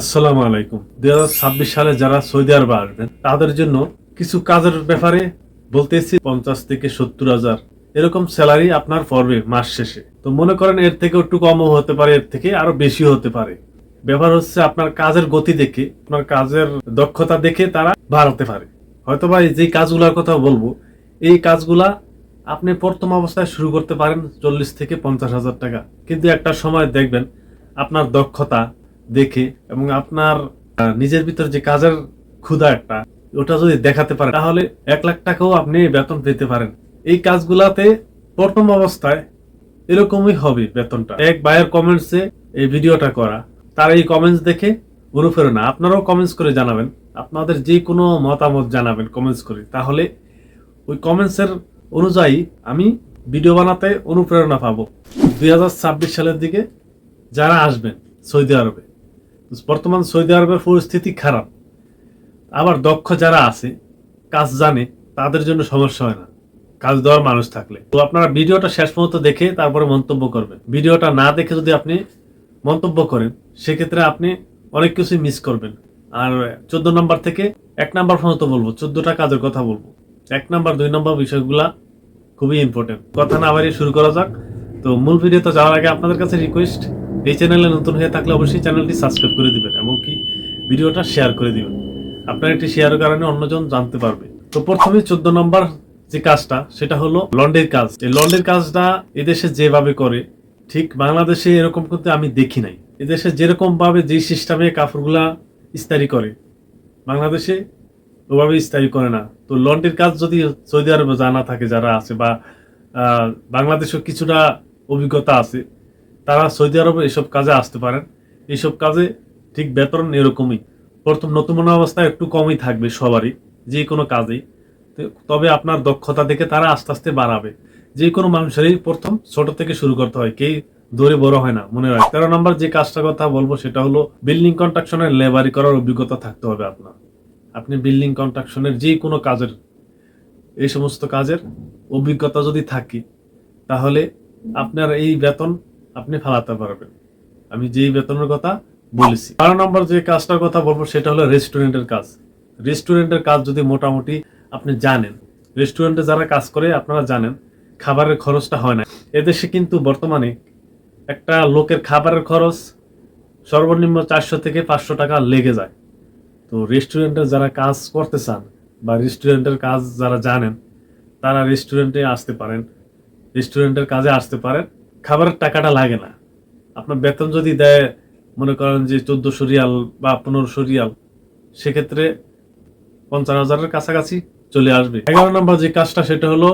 আসসালামু আলাইকুম। দুই হাজার ছাব্বিশ সালে যারা সৌদি আরবে আসবেন, তাদের জন্য কিছু কাজের ব্যাপারে বলতেছি পঞ্চাশ থেকে সত্তর হাজার। এরকম স্যালারি আপনার পড়বে মাস শেষে। তো মনে করেন এর থেকে একটু কমও হতে পারে, এর থেকে আরও বেশি হতে পারে। ব্যাপার হচ্ছে আপনার কাজের গতি দেখে, আপনার কাজের দক্ষতা দেখে তারা বাড়াতে পারে। হয়তো বা যে কাজগুলোর কথা বলব, এই কাজগুলা আপনি প্রথম অবস্থায় শুরু করতে পারেন চল্লিশ থেকে পঞ্চাশ হাজার টাকা। কিন্তু একটা সময় দেখবেন আপনার দক্ষতা দেখে এবং আপনার নিজের ভিতর যে কাজের ক্ষুধা একটা, ওটা যদি দেখাতে পারেন, তাহলে এক লাখ টাকাও আপনি বেতন পেতে পারেন। এই কাজগুলাতে প্রথম অবস্থায় এরকমই হবে বেতনটা। এক বায়ের কমেন্টসে এই ভিডিওটা করা। তার এই কমেন্টস দেখে অনুপ্রেরণা। আপনারাও কমেন্টস করে জানাবেন। আপনাদের যে কোনো মতামত জানাবেন কমেন্টস করে। তাহলে ওই কমেন্টসের অনুযায়ী আমি ভিডিও বানাতে অনুপ্রেরণা পাবো। দুই হাজার ছাব্বিশ সালের দিকে যারা আসবেন সৌদি আরবে। বর্তমান সৌদি আরবের পরিস্থিতি খারাপ। আবার দক্ষ যারা আছে, কাজ জানে, তাদের জন্য সমস্যা হয় না। কাজ দেওয়ার মানুষ থাকলে। তো আপনারা ভিডিওটা শেষ পর্যন্ত দেখে তারপরে মন্তব্য করবেন। ভিডিওটা না দেখে যদি আপনি মন্তব্য করেন, সেক্ষেত্রে আপনি অনেক কিছুই মিস করবেন। আর চোদ্দ নম্বর থেকে এক নাম্বার পর্যন্ত বলব, চোদ্দটা কাজের কথা বলব। এক নাম্বার, দুই নম্বর বিষয়গুলা খুবই ইম্পর্টেন্ট কথা না বাড়িয়ে শুরু করা যাক। তো মূল ভিডিওতে যাওয়ার আগে আপনাদের কাছে রিকোয়েস্ট এই চ্যানেলে নতুন হয়ে থাকলে অবশ্যই চ্যানেলটি সাবস্ক্রাইব করে দিবেন এবং কি ভিডিওটা শেয়ার করে দিবেন। আপনার একটি শেয়ারের কারণে অন্যজন জানতে পারবে। তো প্রথমে চোদ্দ নম্বর যে কাজটা, সেটা হলো লন্ডের কাজ। এই লন্ডের কাজটা এদেশে যেভাবে করে, ঠিক বাংলাদেশে এরকম করতে আমি দেখি নাই। এদেশে যেরকম ভাবে যে সিস্টেমে কাপড়গুলা ইস্তারি করে, বাংলাদেশে ওভাবে ইস্তারি করে না। তো লন্ডের কাজ যদি সৌদি আরবে জানা থাকে যারা আছে বা বাংলাদেশেও কিছুটা অভিজ্ঞতা আছে তারা সৌদি আরবে এসব কাজে আসতে পারেন। এইসব কাজে ঠিক বেতন এরকমই। প্রথম নতুন অবস্থায় একটু কমই থাকবে সবারই, যে কোনো কাজেই। তবে আপনার দক্ষতা দেখে তারা আস্তে আস্তে বাড়াবে। যে কোনো মানুষেরই প্রথম ছোট থেকে শুরু করতে হয় কেই দৌড়ে বড় হয় না, মনে রাখ। তেরো নম্বর যে কাজটার কথা বলব সেটা হলো বিল্ডিং কনস্ট্রাকশনের লেবারি করার অভিজ্ঞতা থাকতে হবে আপনার। আপনি বিল্ডিং কনস্ট্রাকশনের যে কোনো কাজের, এই সমস্ত কাজের অভিজ্ঞতা যদি থাকে, তাহলে আপনার এই বেতন আপনি ফালাতে পারবেন। আমি যেই বেতনের কথা বলেছি। বারো নম্বর যে কাজটার কথা বলব, সেটা হলো রেস্টুরেন্টের কাজ। রেস্টুরেন্টের কাজ যদি মোটামুটি আপনি জানেন, রেস্টুরেন্টে যারা কাজ করে, আপনারা জানেন, খাবারের খরচটা হয় না। এদেশে কিন্তু বর্তমানে একটা লোকের খাবারের খরচ সর্বনিম্ন চারশো থেকে পাঁচশো টাকা লেগে যায়। তো রেস্টুরেন্টে যারা কাজ করতে চান বা রেস্টুরেন্টের কাজ যারা জানেন, তারা রেস্টুরেন্টে আসতে পারেন। রেস্টুরেন্টের কাজে আসতে পারেন। খাবারের টাকাটা লাগে না। আপনার বেতন যদি দেয়, মনে করেন যে চোদ্দশো রিয়াল বা পনেরোশো রিয়াল, সেক্ষেত্রে পঞ্চাশ হাজারের কাছাকাছি চলে আসবে। এগারো নম্বর যে কাজটা, সেটা হলো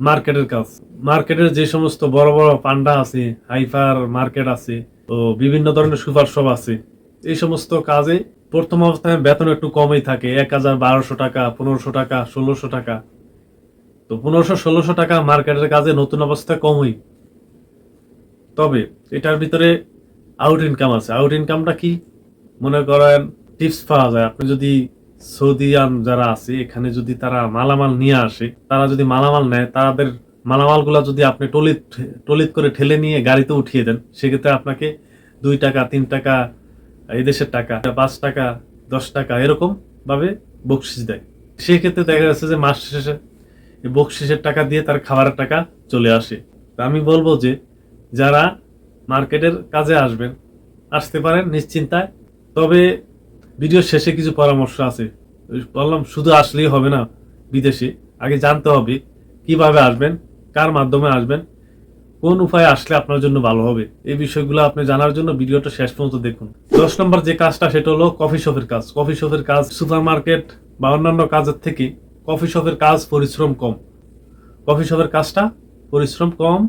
মার্কেটের কাজ। মার্কেটের যে সমস্ত বড় বড় পান্ডা আছে, হাইফার মার্কেট আছে তো বিভিন্ন ধরনের সুপার শপ আছে, এই সমস্ত কাজে প্রথম অবস্থায় বেতন একটু কমই থাকে। এক হাজার বারোশো টাকা, পনেরোশো টাকা, ষোলোশো টাকা। তো পনেরোশো, ষোলোশো টাকা মার্কেটের কাজে নতুন অবস্থায় কমই। তবে এটার ভিতরে আউট ইনকাম আছে। আউট ইনকামটা কি? মনে করেন টিপস পাওয়া যায়। আপনি যদি সৌদিয়ান যারা আছে, এখানে যদি তারা মালামাল নিয়ে আসে, তারা যদি মালামাল নেয়, তাদের মালামালগুলো যদি আপনি টলিত টলিত করে ঠেলে নিয়ে গাড়িতে উঠিয়ে দেন, সেক্ষেত্রে আপনাকে দুই টাকা, তিন টাকা, এই দেশের টাকা, পাঁচ টাকা, দশ টাকা এরকম ভাবে বকশিস দেয়। সেক্ষেত্রে দেখা যাচ্ছে যে মাস শেষে বকশিসের টাকা দিয়ে তার খাবারের টাকা চলে আসে। আমি বলব যে যারা মার্কেটের কাজে আসবেন, আসতে পারেন নিশ্চিন্তায়। তবে ভিডিও শেষে কিছু পরামর্শ আছে। বললাম, শুধু আসলেই হবে না বিদেশে। আগে জানতে হবে কীভাবে আসবেন, কার মাধ্যমে আসবেন, কোন উপায়ে আসলে আপনার জন্য ভালো হবে। এই বিষয়গুলো আপনি জানার জন্য ভিডিওটা শেষ পর্যন্ত দেখুন। দশ নম্বর যে কাজটা, সেটা হলো কফি শপের কাজ। কফি শপের কাজ সুপার মার্কেট বা অন্যান্য কাজের থেকে কফি শপের কাজ পরিশ্রম কম। কফি শপের কাজটা পরিশ্রম কম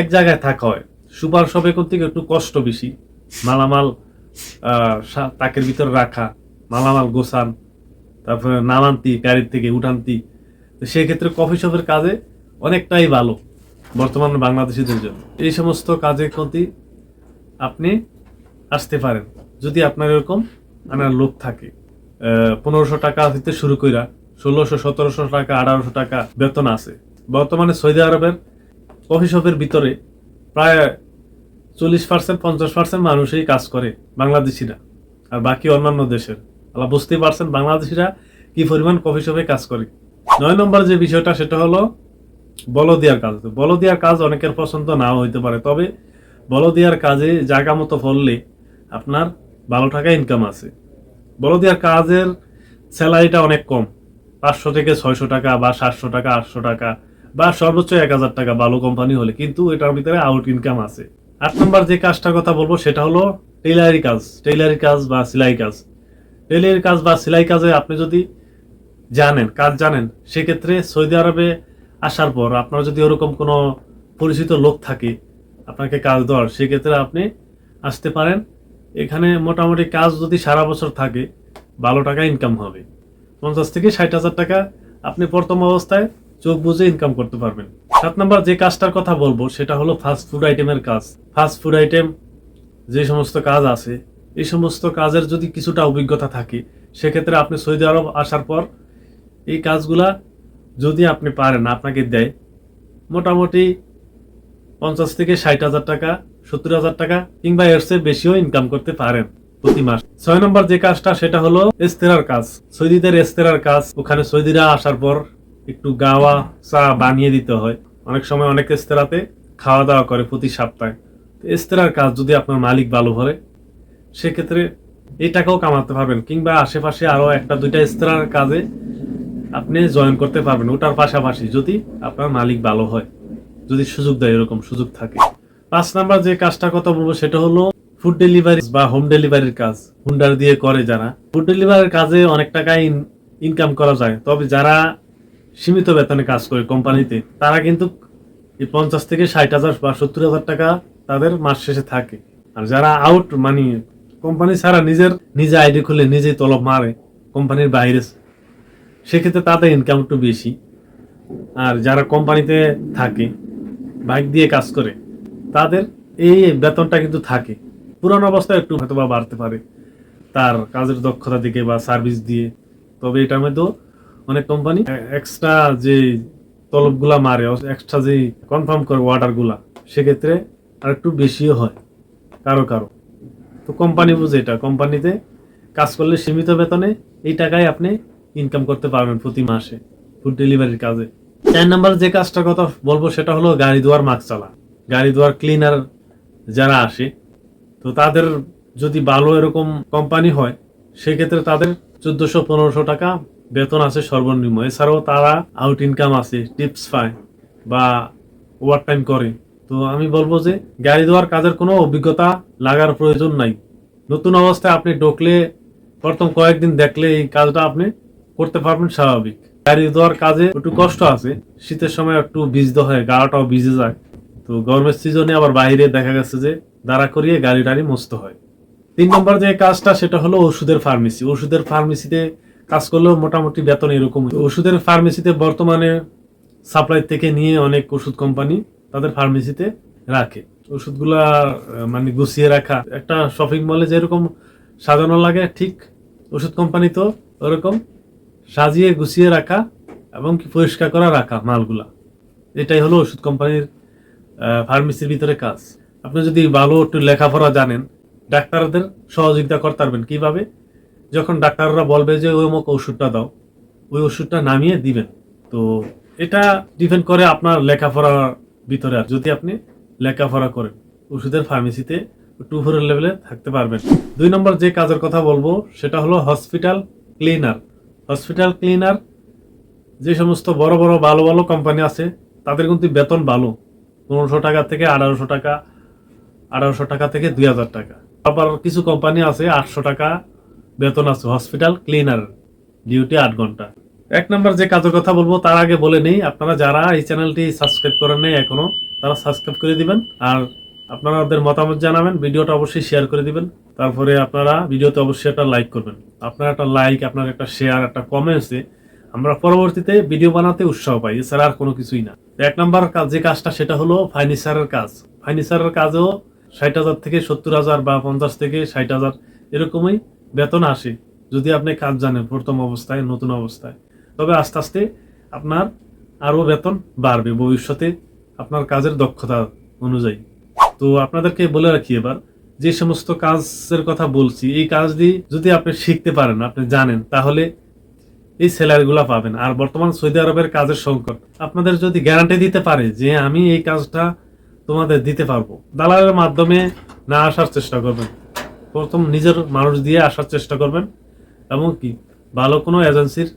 এক জায়গায় থাকা হয়। সুপার শপে করতে গিয়ে একটু কষ্ট বেশি। মালামাল তাকের ভিতরে রাখা, মালামাল গোছান, তারপরে নামান্তি গাড়ির থেকে উঠান্তি তো। সেক্ষেত্রে কফি শপের কাজে অনেকটাই ভালো বর্তমান বাংলাদেশিদের জন্য। এই সমস্ত কাজে প্রতি আপনি আসতে পারেন। যদি আপনার এরকম আনার লোক থাকে পনেরোশো টাকা দিতে শুরু কইরা ষোলোশো, সতেরোশো টাকা, আঠারোশো টাকা বেতন আছে। বর্তমানে সৌদি আরবের কফি শপের ভিতরে প্রায় চল্লিশ পার্সেন্ট পঞ্চাশ পার্সেন্ট মানুষই কাজ করে বাংলাদেশিরা আর বাকি অন্যান্য দেশের। আল্লাহ বুঝতেই পারছেন বাংলাদেশিরা কি পরিমাণ কফি শপে কাজ করে। নয় নম্বর যে বিষয়টা, সেটা হলো বলদিয়ার কাজ। বলদিয়ার কাজ অনেকের পছন্দ নাও হইতে পারে, তবে বলদিয়ার কাজে জায়গা মতো ফললে আপনার ভালো টাকা ইনকাম আছে। বলদিয়ার কাজের স্যালারিটা অনেক কম, পাঁচশো থেকে ছয়শো টাকা বা সাতশো টাকা, আটশো টাকা। বা সর্বোচ্চ এক হাজার টাকা ভালো কোম্পানি হলে কিন্তু এটার ভিতরে আউট ইনকাম আছে। আট নম্বর যে কাজটার কথা বলব, সেটা হলো টেইলারি কাজ টেইলারি কাজ বা সেলাই কাজ। টেইলারি কাজ বা সেলাই কাজে আপনি যদি জানেন, কাজ জানেন, সেক্ষেত্রে সৌদি আরবে আসার পর আপনার যদি ওরকম কোনো পরিচিত লোক থাকে, আপনাকে কাজ দেওয়ার, সেক্ষেত্রে আপনি আসতে পারেন। এখানে মোটামুটি কাজ যদি সারা বছর থাকে, ভালো টাকা ইনকাম হবে। পঞ্চাশ থেকে ষাট হাজার টাকা আপনি প্রথম অবস্থায় চোখ বুঝে ইনকাম করতে পারবেন। সাত নম্বর যে কাজটার কথা বলব, সেটা হলো ফাস্ট ফুড আইটেমের কাজ। ফাস্ট ফুড আইটেম যে সমস্ত কাজ আছে, এই সমস্ত কাজের যদি কিছুটা অভিজ্ঞতা থাকে, সেক্ষেত্রে আপনি সৌদি আরব আসার পর এই কাজগুলা যদি আপনি পারেন, আপনাকে দেয়, মোটামুটি পঞ্চাশ থেকে ষাট হাজার টাকা, সত্তর হাজার টাকা, কিংবা এর চেয়ে বেশিও ইনকাম করতে পারেন প্রতি মাস। ছয় নম্বর যে কাজটা, সেটা হলো এস্তেরার কাজ। সৌদিদের এস্তেরার কাজ, ওখানে সৌদিরা আসার পর একটু গাওয়া চা বানিয়ে দিতে হয়। অনেক সময় অনেক এস্তেরাতে খাওয়া দাওয়া করে প্রতি সপ্তাহে। তো এস্তেরার কাজ যদি আপনার মালিক ভালো করে, সেক্ষেত্রে এই টাকাও কামাতে পারবেন। কিংবা আশেপাশে আরও একটা, দুইটা এস্তেরার কাজে আপনি জয়েন করতে পারবেন। ওটার পাশাপাশি যদি আপনার মালিক ভালো হয়, যদি সুযোগ দেয়, এরকম সুযোগ থাকে। পাঁচ নাম্বার যে কাজটা কথা বলব, সেটা হলো ফুড ডেলিভারি বা হোম ডেলিভারির কাজ। হুন্ডার দিয়ে করে যারা। ফুড ডেলিভারির কাজে অনেক টাকা ইনকাম করা যায়। তবে যারা সীমিত বেতনে কাজ করে কোম্পানিতে, তারা কিন্তু এই পঞ্চাশ থেকে ষাট হাজার বা সত্তর হাজার টাকা তাদের মাস শেষে থাকে। আর যারা আউট মানে কোম্পানি ছাড়া নিজের, নিজে আইডি খুলে নিজেই তলব মারে কোম্পানির বাইরে, সেক্ষেত্রে তাদের ইনকাম একটু বেশি। আর যারা কোম্পানিতে থাকে বাইক দিয়ে কাজ করে, তাদের এই বেতনটা কিন্তু থাকে। পুরানো অবস্থায় একটু হয়তো বা বাড়তে পারে তার কাজের দক্ষতা দিকে বা সার্ভিস দিয়ে। তবে এটার মধ্যেও অনেক কোম্পানি এক্সট্রা যে তলবগুলা মারে এক্সট্রা যে কনফার্ম করে অর্ডারগুলা সেক্ষেত্রে আর একটু বেশিও হয়, কারও কারও। তো কোম্পানি বুঝে এটা কোম্পানিতে কাজ করলে সীমিত বেতনে এই টাকায় আপনি ইনকাম করতে পারবেন প্রতি মাসে ফুড ডেলিভারির কাজে। চার নাম্বার যে কাজটার কথা বলব, সেটা হলো গাড়ি ধোয়ার মাস্ক চালা। গাড়ি ধোয়ার ক্লিনার যারা আসে, তো তাদের যদি ভালো এরকম কোম্পানি হয়, সেক্ষেত্রে তাদের চোদ্দশো পনেরোশো টাকা বেতন আছে সর্বনিম্ন। এছাড়াও তারা আউট ইনকাম আছে টিপস পায় বা ওভার টাইম করে। তো আমি বলব যে গাড়ি ধোয়ার কাজের কোনো অভিজ্ঞতা লাগার প্রয়োজন নাই। নতুন অবস্থায় আপনি ঢুকলে প্রথম কয়েকদিন দেখলে এই কাজটা আপনি করতে পারবেন স্বাভাবিক। গাড়ি ধোয়ার কাজে একটু কষ্ট আছে, শীতের সময় একটু ভিজতে হয় গাড়াটাও ভিজে যায়। তো গরমের সিজনে আবার বাইরে দেখা গেছে যে দাঁড়া করিয়ে গাড়ি টাড়ি মস্ত হয়। তিন নম্বর যে কাজটা সেটা হলো ওষুধের ফার্মেসি ওষুধের ফার্মেসিতে কাজ করলেও মোটামুটি বেতন এরকম ওষুধের ফার্মেসিতে বর্তমানে সাপ্লাই থেকে নিয়ে অনেক ওষুধ কোম্পানি তাদের ফার্মেসিতে রাখে। ওষুধগুলা মানে গুছিয়ে রাখা। একটা শপিং মলে যেরকম সাজানো লাগে, ঠিক ওষুধ কোম্পানি তো ওরকম। সাজিয়ে গুছিয়ে রাখা এবং কি পরিষ্কার করা রাখা মালগুলা। এটাই হলো ওষুধ কোম্পানির ফার্মেসির ভিতরে কাজ। আপনি যদি ভালো একটু লেখাপড়া জানেন, ডাক্তারদের সহযোগিতা করতে পারবেন। কীভাবে? যখন ডাক্তাররা বলবে যে ওই অমুক ওষুধটা দাও, ওই ওষুধটা নামিয়ে দিবেন। তো এটা ডিপেন্ড করে আপনার লেখাপড়ার ভিতরে। আর যদি আপনি লেখাপড়া করেন, ওষুধের ফার্মেসিতে টু উপরের লেভেলে থাকতে পারবেন। দুই নম্বর যে কাজের কথা বলব, সেটা হলো হসপিটাল ক্লিনার হসপিটাল ক্লিনার যে সমস্ত বড় বড় ভালো ভালো কোম্পানি আছে, তাদের কিন্তু বেতন ভালো। পনেরোশো টাকা থেকে আঠারোশো টাকা আঠারোশো টাকা থেকে দুই হাজার টাকা। আবার কিছু কোম্পানি আছে, আটশো টাকা বেতন আছে হসপিটাল ক্লিনার ডিউটি আট ঘণ্টা। এক নম্বর যে কাজের কথা বলব, তার আগে বলে নেই, আপনারা যারা এই চ্যানেলটি সাবস্ক্রাইব করেন নাই এখনও, তারা সাবস্ক্রাইব করে দিবেন, আর আপনাদের মতামত জানাবেন, ভিডিওটা অবশ্যই শেয়ার করে দিবেন, তারপরে আপনারা ভিডিওতে অবশ্যই একটা লাইক করবেন। আপনার একটা লাইক আপনার একটা শেয়ার একটা কমেন্টসে আমরা পরবর্তীতে ভিডিও বানাতে উৎসাহ পাই, এছাড়া আর কোনো কিছুই না। এক নম্বর কাজ, যে কাজটা, সেটা হলো ফার্নিচারের কাজ। ফার্নিচারের কাজেও ষাট হাজার থেকে সত্তর হাজার বা পঞ্চাশ থেকে ষাট হাজার, এরকমই বেতন আসে যদি আপনি কাজ জানেন প্রথম অবস্থায়, নতুন অবস্থায়। তবে আস্তে আস্তে আপনার আরও বেতন বাড়বে, ভবিষ্যতে আপনার কাজের দক্ষতা অনুযায়ী। তো আপনাদেরকে বলে রাখি এবার, যে সমস্ত কাজের কথা বলছি, এই কাজ দিয়ে যদি আপনি শিখতে পারেন, আপনি জানেন, তাহলে এই স্যালারিগুলো পাবেন। আর বর্তমান সৌদি আরবের কাজের সংকট, আপনাদের যদি গ্যারান্টি দিতে পারে যে আমি এই কাজটা তোমাদের দিতে পারব, দালালের মাধ্যমে না আসার চেষ্টা করবেন। প্রথম নিজের মানুষ দিয়ে আসার চেষ্টা করবেন এবং কি, ভালো কোনো এজেন্সির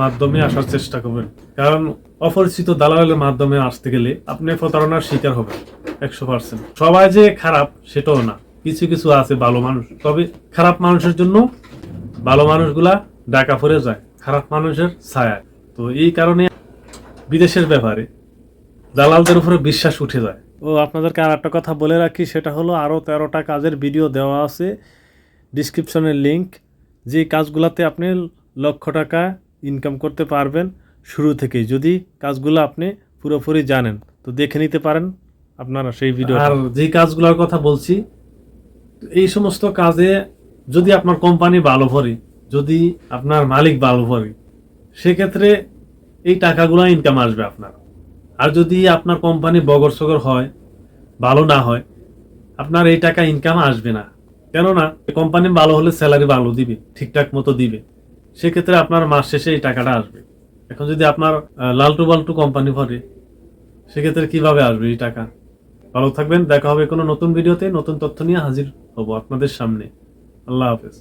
মাধ্যমে আসার চেষ্টা করবেন। কারণ অপরিচিত দালালের মাধ্যমে আসতে গেলে আপনি প্রতারণার শিকার হবেন, একশো পার্সেন্ট। সবাই যে খারাপ, সেটাও না। কিছু কিছু আছে ভালো মানুষ। তবে খারাপ মানুষের জন্য ভালো মানুষগুলা ডাকা পড়ে যায়, খারাপ মানুষের ছায়া। তো এই কারণে বিদেশের ব্যাপারে দালালদের উপরে বিশ্বাস উঠে যায়। ও আপনাদেরকে আর একটা কথা বলে রাখি, সেটা হলো আরও তেরোটা কাজের ভিডিও দেওয়া আছে। ডিসক্রিপশনের লিঙ্ক যে কাজগুলাতে আপনি লক্ষ টাকা ইনকাম করতে পারবেন, শুরু থেকেই। যদি কাজগুলো আপনি পুরোপুরি জানেন, তো দেখে নিতে পারেন আপনারা সেই ভিডিও আর যে কাজগুলোর কথা বলছি, এই সমস্ত কাজে যদি আপনার কোম্পানি ভালো ভরে, যদি আপনার মালিক ভালো ভরে, সেক্ষেত্রে এই টাকাগুলো ইনকাম আসবে আপনার। আর যদি আপনার কোম্পানি বগর সগর হয়, ভালো না হয়, আপনার এই টাকা ইনকাম আসবে না। কেননা, কোম্পানি ভালো হলে স্যালারি ভালো দিবে, ঠিকঠাক মতো দিবে। সেক্ষেত্রে আপনার মাস শেষে এই টাকাটা আসবে। এখন যদি আপনার লালটু বাল্টু কোম্পানি ভরে, সেক্ষেত্রে কীভাবে আসবে এই টাকা? ভালো থাকবেন, দেখা হবে কোনো নতুন ভিডিওতে নতুন তথ্য নিয়ে হাজির হব আপনাদের সামনে। আল্লাহ হাফেজ।